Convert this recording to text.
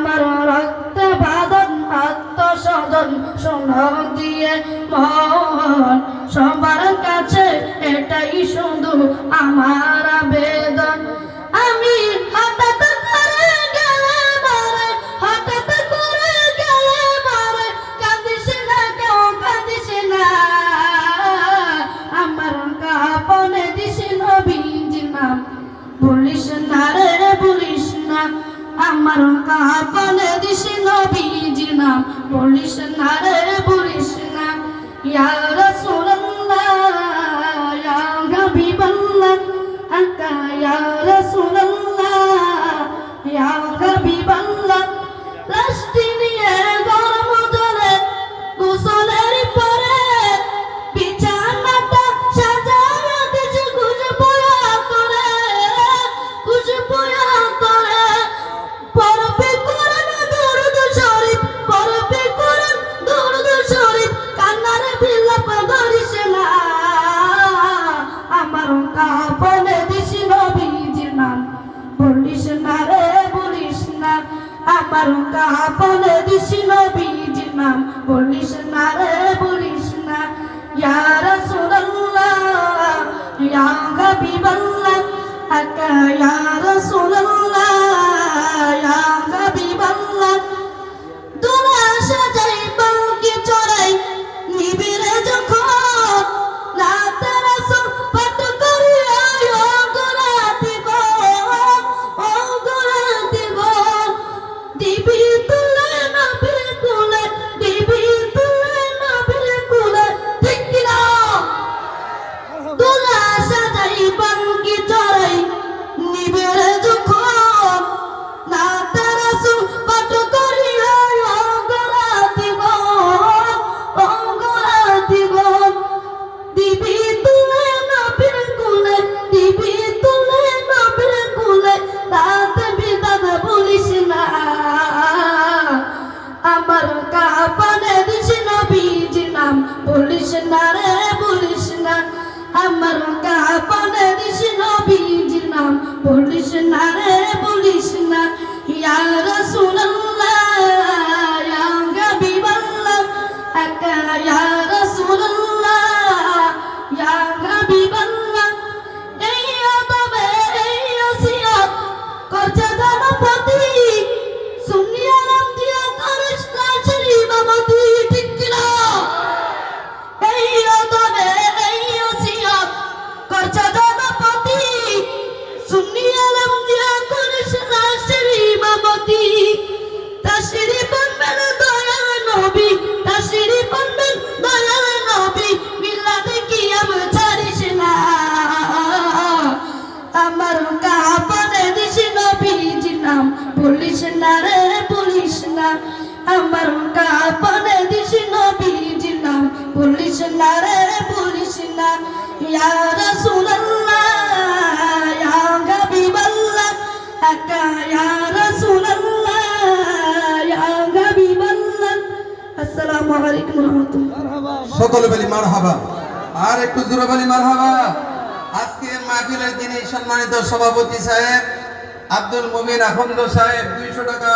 আমার রক্ত বাদন আত্ম স্বজন সোনক দিয়ে মন। সবার কাছে এটাই শুধু আমার আমার কাপনে দিস নবীজির নাম বলিস না রে বলিস না। ইয়া আমার কাপনে দিছি নবীজির নাম। বলিস না রে, বলিস না। ইয়া রাসূলুল্লাহ, ইয়া হাবিবাল্লাহ আকা ইয়া রাসূল ভুলিস না রে ভুলিস না। আমার কাপনের নবীজির নাম। ভুলিস না রে সকলে বলি মার হাবা আর একটু জোরে বলি মার হাবা আজকের মাহফিলের দিনে সম্মানিত সভাপতি সাহেব আব্দুল মুমিন আখন্দ সাহেব, দুইশো টাকা